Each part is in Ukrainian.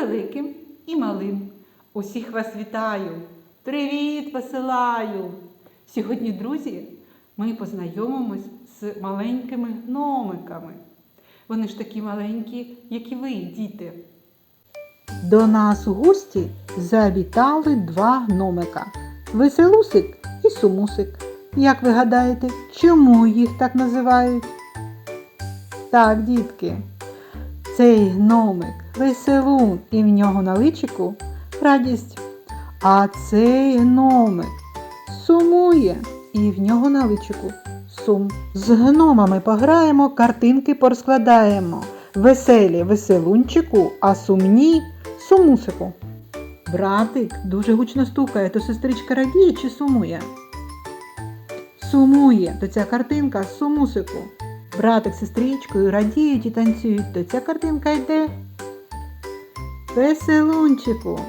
Великим, і малим. Усіх вас вітаю! Привіт, посилаю! Сьогодні, друзі, ми познайомимось з маленькими гномиками. Вони ж такі маленькі, як і ви, діти. До нас у гості завітали два гномика Веселусик і Сумусик. Як ви гадаєте, чому їх так називають? Так, дітки, цей гномик веселун і в нього на личику радість. А цей гномик сумує і в нього на личику сум. З гномами пограємо, картинки порозкладаємо. Веселі веселунчику, а сумні сумусику. Братик дуже гучно стукає, то сестричка радіє чи сумує? Сумує, то ця картинка сумусику. Братик з сестричкою радіють і танцюють, то ця картинка йде. Веселунчику.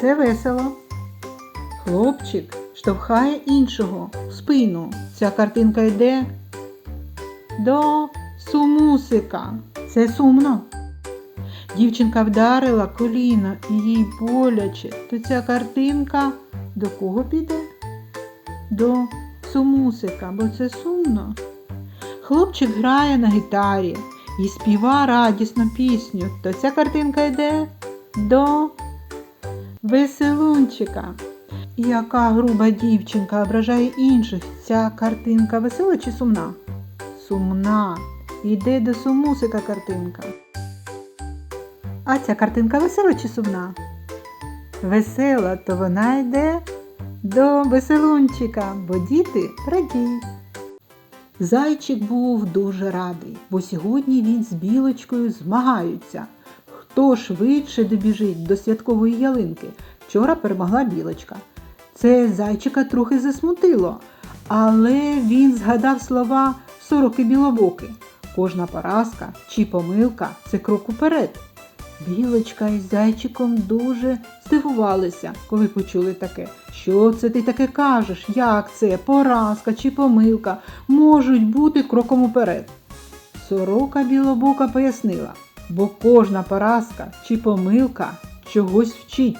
Це весело. Хлопчик штовхає іншого в спину. Ця картинка йде до сумусика. Це сумно. Дівчинка вдарила коліно і їй боляче. То ця картинка до кого піде? До сумусика, бо це сумно. Хлопчик грає на гітарі і співа радісну пісню, то ця картинка йде до веселунчика. Яка груба дівчинка ображає інших. Ця картинка весела чи сумна? Сумна. Йде до сумусика картинка. А ця картинка весела чи сумна? Весела, то вона йде до веселунчика, бо діти радіють. Зайчик був дуже радий, бо сьогодні він з білочкою змагаються. Хто швидше добіжить до святкової ялинки? Вчора перемогла білочка. Це зайчика трохи засмутило, але він згадав слова сороки білобоки. Кожна поразка чи помилка це крок уперед. Білочка із зайчиком дуже здивувалися, коли почули таке. Що це ти таке кажеш? Як це? Поразка чи помилка можуть бути кроком уперед? Сорока білобока пояснила, бо кожна поразка чи помилка чогось вчить.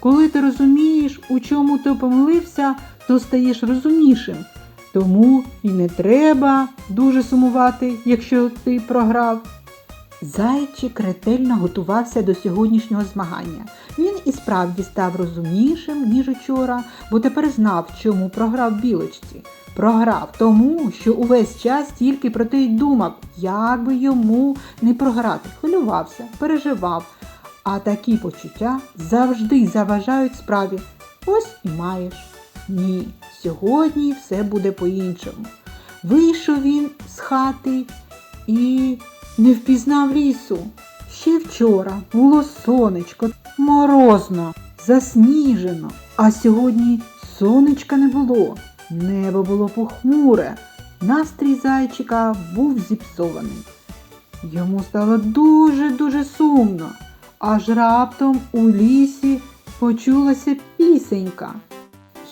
Коли ти розумієш, у чому ти помилився, то стаєш розумнішим. Тому і не треба дуже сумувати, якщо ти програв. Зайчик ретельно готувався до сьогоднішнього змагання. Він і справді став розумнішим, ніж учора, бо тепер знав, чому програв білочці. Програв тому, що увесь час тільки про те й думав, як би йому не програти. Хвилювався, переживав. А такі почуття завжди заважають справі. Ось і маєш. Ні, сьогодні все буде по-іншому. Вийшов він з хати і не впізнав лісу. Ще вчора було сонечко, морозно, засніжено, а сьогодні сонечка не було, небо було похмуре, настрій зайчика був зіпсований. Йому стало дуже-дуже сумно, аж раптом у лісі почулася пісенька.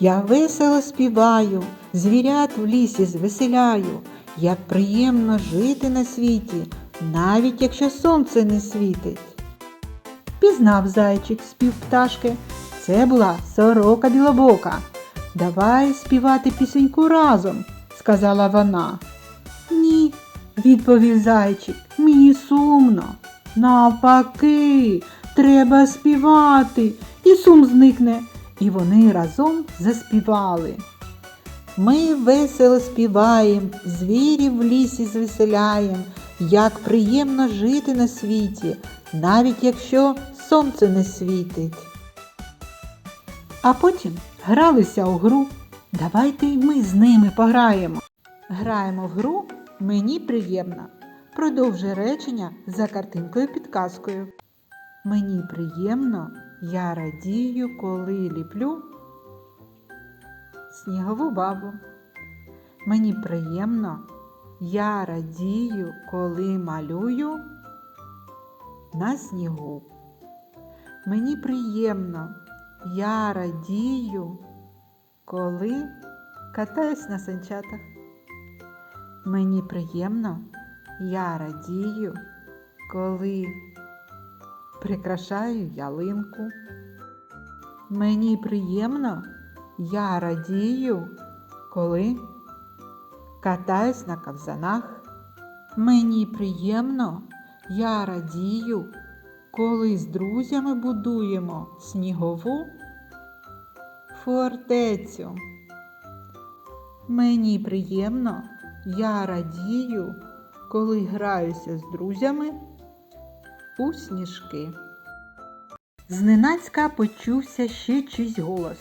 Я весело співаю, звірят в лісі звеселяю, як приємно жити на світі, навіть якщо сонце не світить. Пізнав зайчик спів пташки. Це була сорока білобока. Давай співати пісеньку разом, сказала вона. Ні, відповів зайчик, мені сумно. Навпаки, треба співати, і сум зникне. І вони разом заспівали. Ми весело співаєм, звірів в лісі звеселяєм, як приємно жити на світі, навіть якщо сонце не світить. А потім гралися у гру. Давайте й ми з ними пограємо. Граємо в гру Мені приємно. Продовжуй речення за картинкою підказкою. Мені приємно, я радію, коли ліплю снігову бабу. Мені приємно, я радію, коли малюю на снігу. Мені приємно, я радію, коли катаюсь на санчатах. Мені приємно, я радію, коли прикрашаю ялинку. Мені приємно, я радію, коли катаюсь на ковзанах. Мені приємно, я радію, коли з друзями будуємо снігову фортецю. Мені приємно, я радію, коли граюся з друзями у сніжки. Зненацька почувся ще чийсь голос.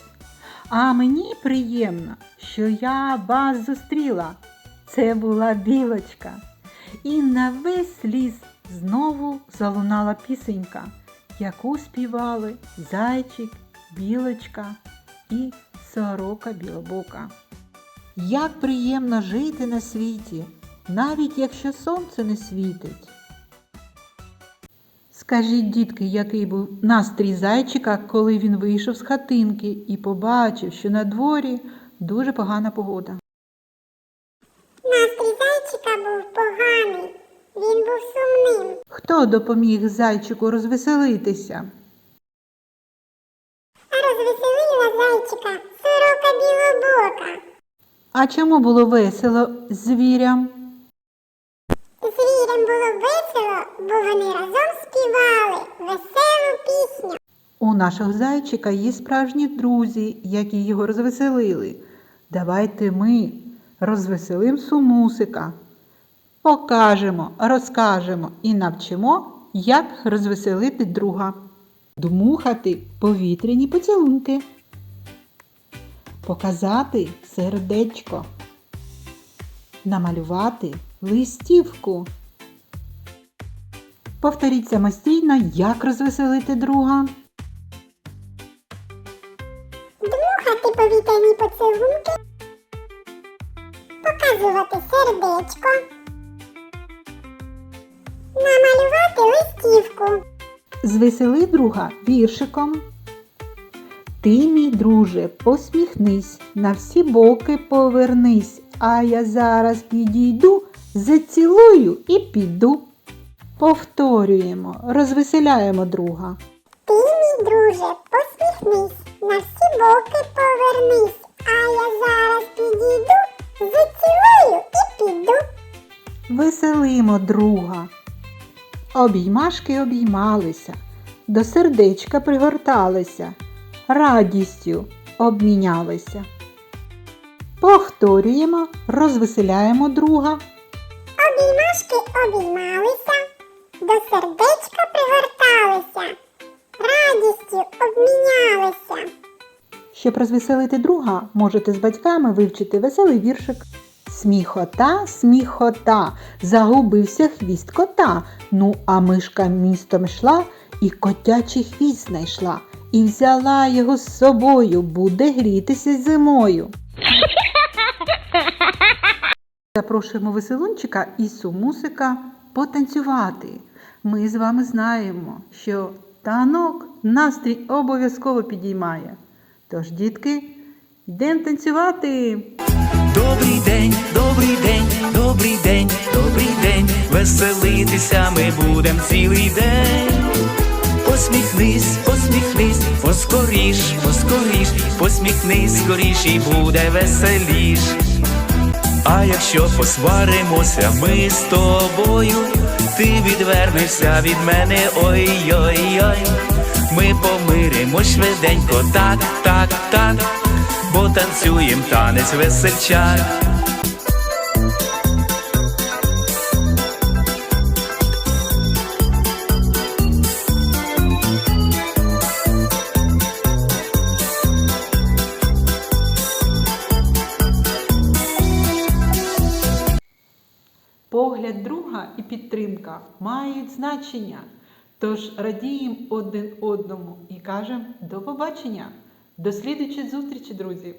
А мені приємно, що я вас зустріла. Це була білочка. І на весь ліс знову залунала пісенька, яку співали зайчик, білочка і сорока білобока. Як приємно жити на світі, навіть якщо сонце не світить. Скажіть, дітки, який був настрій зайчика, коли він вийшов з хатинки і побачив, що на дворі дуже погана погода. Настрій зайчика був поганий, він був сумним. Хто допоміг зайчику розвеселитися? А розвеселила зайчика сорока білобока. А чому було весело звірям? Звірям було весело, бо вони разом співали веселу пісню. У нашого зайчика є справжні друзі, які його розвеселили. Давайте ми розвеселим сумусика. Покажемо, розкажемо і навчимо, як розвеселити друга. Дмухати повітряні поцілунки. Показати сердечко. Намалювати листівку. Повторіть самостійно, як розвеселити друга. Дмухати повітряні поцілунки, показувати сердечко, намалювати листівку. Звесели друга віршиком. Ти, мій друже, посміхнись, на всі боки повернись, а я зараз підійду, зацілую і піду. Повторюємо, розвеселяємо друга. Ти, мій друже, посміхнись, на всі боки повернись, а я зараз підійду, зацілую і піду. Веселимо друга. Обіймашки обіймалися, до сердечка пригорталися, радістю обмінялися. Повторюємо, розвеселяємо друга. Обіймашки обіймалися, до сердечка пригорталися, радістю обмінялися. Щоб розвеселити друга, можете з батьками вивчити веселий віршик. Сміхота, сміхота, загубився хвіст кота. Ну, а мишка містом йшла і котячий хвіст знайшла. І взяла його з собою, буде грітися зимою. Запрошуємо веселунчика і сумусика потанцювати. Ми з вами знаємо, що танок настрій обов'язково підіймає. Тож, дітки, йдемо танцювати! Добрий день, добрий день, добрий день, добрий день. Веселитися ми будем цілий день. Посміхнись, посміхнись, поскоріш, поскоріш, посміхнись скоріш і буде веселіш. А якщо посваримося ми з тобою, ти відвернешся від мене, ой-ой-ой. Ми помиримось швиденько, так, так, так, бо танцюєм танець весельчак. Мають значення. Тож радіємо один одному і кажемо до побачення. До слідуючої зустрічі, друзі!